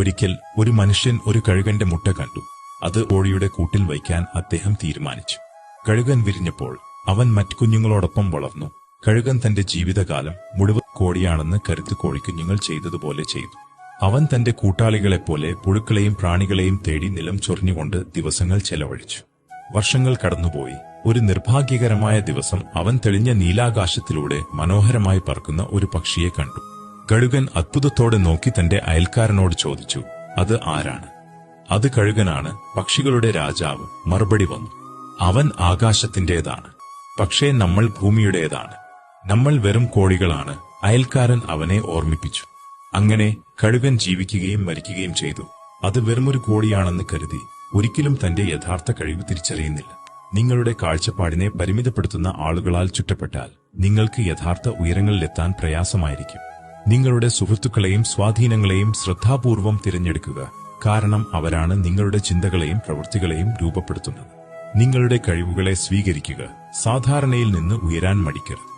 ഒരിക്കൽ ഒരു മനുഷ്യൻ ഒരു കഴുകന്റെ മുട്ട കണ്ടു. അത് കോഴിയുടെ കൂട്ടിൽ വയ്ക്കാൻ അദ്ദേഹം തീരുമാനിച്ചു. കഴുകൻ വിരിഞ്ഞപ്പോൾ അവൻ മറ്റു കുഞ്ഞുങ്ങളോടൊപ്പം വളർന്നു. കഴുകൻ തന്റെ ജീവിതകാലം മുഴുവൻ കോഴിയാണെന്ന് കരുത്ത് കോഴിക്കുഞ്ഞുങ്ങൾ ചെയ്തതുപോലെ ചെയ്തു. അവൻ തന്റെ കൂട്ടാളികളെപ്പോലെ പുഴുക്കളെയും പ്രാണികളെയും തേടി നിലം ചൊറിഞ്ഞുകൊണ്ട് ദിവസങ്ങൾ ചെലവഴിച്ചു. വർഷങ്ങൾ കടന്നുപോയി. ഒരു നിർഭാഗ്യകരമായ ദിവസം അവൻ തെളിഞ്ഞ നീലാകാശത്തിലൂടെ മനോഹരമായി പറക്കുന്ന ഒരു പക്ഷിയെ കണ്ടു. കഴുകൻ അത്ഭുതത്തോടെ നോക്കി തന്റെ അയൽക്കാരനോട് ചോദിച്ചു അത് ആരാണ്? അത് കഴുകനാണ് പക്ഷികളുടെ രാജാവ്. മറുപടി വന്നു അവൻ ആകാശത്തിന്റേതാണ് പക്ഷേ നമ്മൾ ഭൂമിയുടേതാണ്. നമ്മൾ വെറും കോഴികളാണ്. അയൽക്കാരൻ അവനെ ഓർമ്മിപ്പിച്ചു അങ്ങനെ കഴുകൻ ജീവിക്കുകയും മരിക്കുകയും ചെയ്തു. അത് വെറുമൊരു കോടിയാണെന്ന് കരുതി ഒരിക്കലും തന്റെ യഥാർത്ഥ കഴിവ് തിരിച്ചറിയുന്നില്ല. നിങ്ങളുടെ കാഴ്ചപ്പാടിനെ പരിമിതപ്പെടുത്തുന്ന ആളുകളാൽ ചുറ്റപ്പെട്ടാൽ നിങ്ങൾക്ക് യഥാർത്ഥ ഉയരങ്ങളിലെത്താൻ പ്രയാസമായിരിക്കും. നിങ്ങളുടെ സുഹൃത്തുക്കളെയും സ്വാധീനങ്ങളെയും ശ്രദ്ധാപൂർവം തിരഞ്ഞെടുക്കുക. കാരണം അവരാണ് നിങ്ങളുടെ ചിന്തകളെയും പ്രവൃത്തികളെയും രൂപപ്പെടുത്തുന്നത്. നിങ്ങളുടെ കഴിവുകളെ സ്വീകരിക്കുക. സാധാരണയിൽ നിന്ന് ഉയരാൻ മടിക്കരുത്.